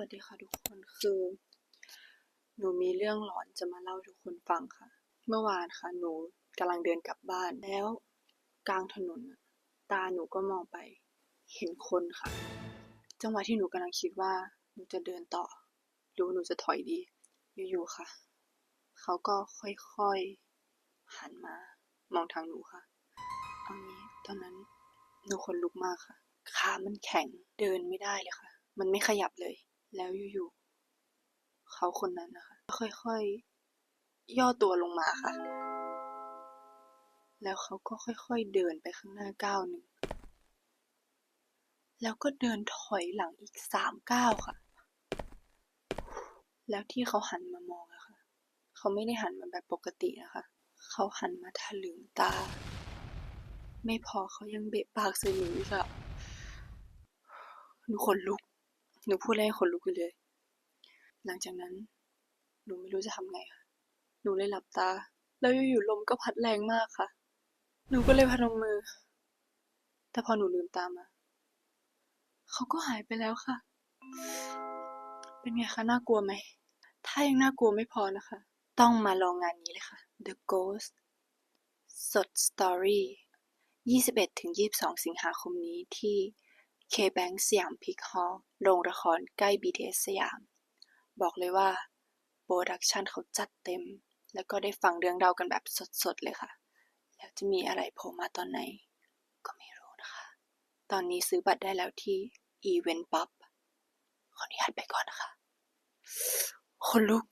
วัสดีค่ะทุกคนคือ หนูมีเรื่องหลอนจะมาเล่าทุกคนฟังค่ะ เมื่อวานค่ะ หนูกำลังเดินกลับบ้านแล้ว กลางถนนตาหนูก็มองไป เห็นคนค่ะ จังหวะที่หนูกำลังคิดว่า หนูจะเดินต่อหรือว่าหนูจะถอยดี อยู่ๆค่ะ เขาก็ค่อยๆหันมามองทางหนูค่ะเอางี้ตอนนั้นหนูขนลุกมากค่ะขามันแข็งเดินไม่ได้เลยค่ะ มันไม่ขยับเลย แล้วอยู่ๆเขาคนนั้นนะคะค่อยๆ ย่อตัวลงมาค่ะ แล้วเขาก็ค่อยๆ เดินไปข้างหน้าก้าวหนึ่ง แล้วก็เดินถอยหลังอีกสามก้าวค่ะ แล้วที่เขาหันมามองอะค่ะ เขาไม่ได้หันมาแบบปกตินะคะ เขาหันมาทะลึงตา ไม่พอเขายังเบะปากใส่หนูอีกอะหนูขนลุก หนูพูดอะไรให้ขนลุกอยู่เลย หลังจากนั้น หนูไม่รู้จะทำไงค่ะ หนูเลยหลับตา แล้วอยู่ๆลมก็พัดแรงมากค่ะ หนูก็เลยพนมมือ แต่พอหนูลืมตามา เขาก็หายไปแล้วค่ะ เป็นไงคะ น่ากลัวไหม ถ้ายังน่ากลัวไม่พอนะคะ ต้องมาลองงานนี้เลยค่ะ The Ghost สด Story 21-22 สิงหาคมนี้ที่ K-Bank สยามพิกฮอลล์ โรงละครใกล้ BTS สยาม บอกเลยว่า โปรดักชันเขาจัดเต็ม แล้วก็ได้ฟังเรื่องราวกันแบบสดๆ เลยค่ะ แล้วจะมีอะไรโผล่มาตอนไหน ก็ไม่รู้นะคะ ตอนนี้ซื้อบัตรได้แล้วที่ Event Pop ขออนุญาตไปก่อนนะคะคนลุก